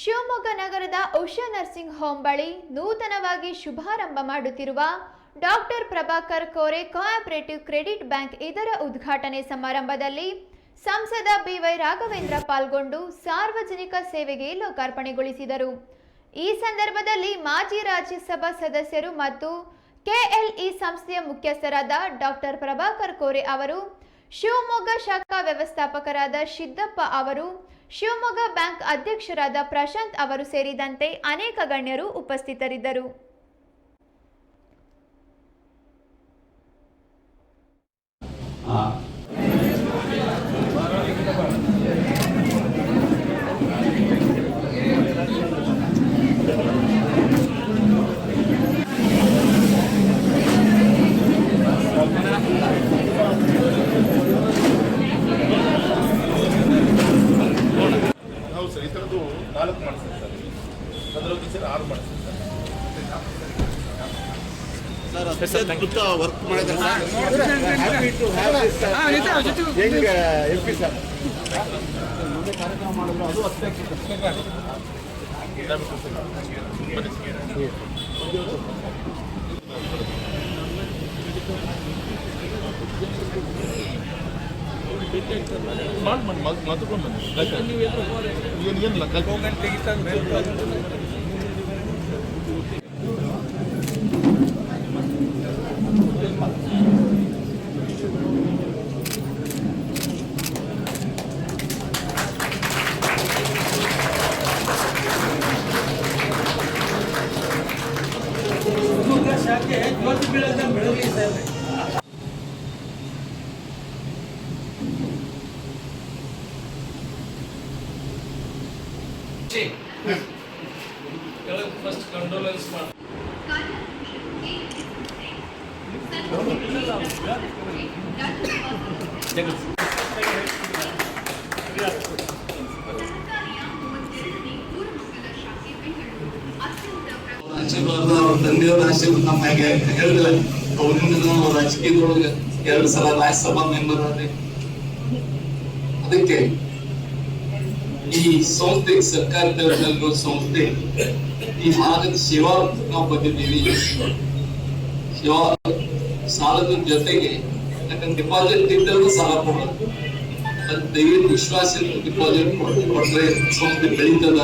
ಶಿವಮೊಗ್ಗ ನಗರದ Usha nursing home ಬಳಿ ನೂತನವಾಗಿ ಶುಭಾರಂಭ ಮಾಡುತ್ತಿರುವ doctor Prabhakar Kore cooperative credit bank ಇದರ ಉದ್ಘಾಟನೆ ಸಮಾರಂಭದಲ್ಲಿ ಸಂಸದ ಬಿವೈ ರಾಘವೇಂದ್ರ ಪಾಲ್ಗೊಂಡು ಸಾರ್ವಜನಿಕ ಸೇವೆಗೆ ಲೋಕಾರ್ಪಣೆಗೊಳಿಸಿದರು. ಈ ಸಂದರ್ಭದಲ್ಲಿ ಮಾಜಿ ರಾಜ್ಯಸಭಾ ಸದಸ್ಯರು ಮತ್ತು ಕೆಎಲ್ಇ ಸಂಸ್ಥೆಯ ಮುಖ್ಯಸ್ಥರಾದ ಡಾಕ್ಟರ್ ಪ್ರಭಾಕರ್ ಕೋರೆ ಅವರು, ಶಿವಮೊಗ್ಗ ಶಾಖಾ ವ್ಯವಸ್ಥಾಪಕರಾದ ಸಿದ್ದಪ್ಪ ಅವರು ಶಿವಮೊಗ್ಗ ಬ್ಯಾಂಕ್ ಅಧ್ಯಕ್ಷರಾದ ಪ್ರಶಾಂತ್ ಅವರು ಸೇರಿದಂತೆ ಅನೇಕ ಗಣ್ಯರು ಉಪಸ್ಥಿತರಿದ್ದರು. ನಾಲ್ಕು ಮಾಡಿಸಿರ್ತಾರೆ ಸರ್ ಅದರಲ್ಲಿ ಸರ್ ಆರು ಮಾಡಿಸಿರ್ತಾರೆ ಸರ್ ಸರ್ ಅದ್ಭುತ ವರ್ಕ್ ಮಾಡಿದ್ದಾರೆ ಸರ್ ಅದು ಮಾಡಿ ಮಾಡಿ ಮದ್ ಮಾತುಕೊಂಡು ಬನ್ನಿ ಏನು ಏನಿಲ್ಲ ಶಿವಮೊಗ್ಗ ಶಾಖೆ ಜ್ಯೋತಿ ಬೀಳದ ಬೆಳಗಲಿ ಸರ್ ಫಸ್ಟ್ ಕಂಡೋಲೆನ್ಸ್ ಮಾಡಿ. ಆಶೀರ್ವಾದ ಅವ್ರ ತಂದೆಯವ್ರ ಆಶೀರ್ವಾದ ನಮ್ಮ ಮ್ಯಾಗೆ ಹೇಳಿದ್ರೆ ಅವರಿಂದ ರಾಜಕೀಯದೊಳಗೆ ಎರಡು ಸಲ ರಾಜ್ಯಸಭಾ ಮೆಂಬರ್ ಆದ್ರೆ ಅದಕ್ಕೆ ಈ ಸಂಸ್ಥೆ ಸರ್ಕಾರದ ಸಂಸ್ಥೆ, ಈ ಭಾಗದ ಸೇವಾ ನಾವು ಬಂದಿದ್ದೀವಿ ಸೇವಾ ಸಾಲದ ಜೊತೆಗೆ ಯಾಕಂದ್ರೆ ಡಿಪಾಸಿಟ್ ಇದ್ದರೂ ಸಾಲ ಕೊಡೋದು. ಅದು ದಯವಿಟ್ಟು ವಿಶ್ವಾಸ ಡಿಪಾಸಿಟ್ ಕೊಟ್ಟರೆ ಸಂಸ್ಥೆ ಬೆಳೀತದ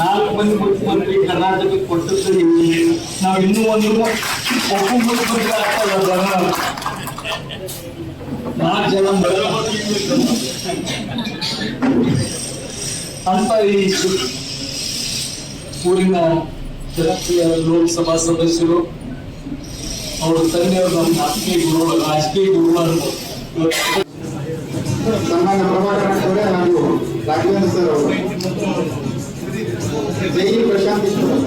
ನಾಲ್ಕು ಮಂದಿ ಮುಖ್ಯಮಂತ್ರಿ ಕರ್ನಾಟಕಕ್ಕೆ ಕೊಟ್ಟದ್ದು ನೀವು ಇನ್ನೂ ಒಂದು ಒಪ್ಪುಮುಖ್ಯಮಂತ್ರಿ ಆಗ್ತಲ್ಲ ನಾಲ್ಕು ಜನ. ಅಂತ ಈ ಊರಿನ ಜನಪ್ರಿಯ ಲೋಕಸಭಾ ಸದಸ್ಯರು ಅವರ ತಂದೆಯವರು ನಮ್ಮ ರಾಜಕೀಯ ಗುರು ರಾಜಕೀಯ ಗುರುಗಳು ಸನ್ಮಾನ್ಯ ಪ್ರಭಾಕರ್ ಅವರೇ ಹಾಗೂ ರಾಘವೇಂದ್ರ ಸರ್ ಅವರು ಜೈ ಪ್ರಶಾಂತ್ ಈಶ್ವರ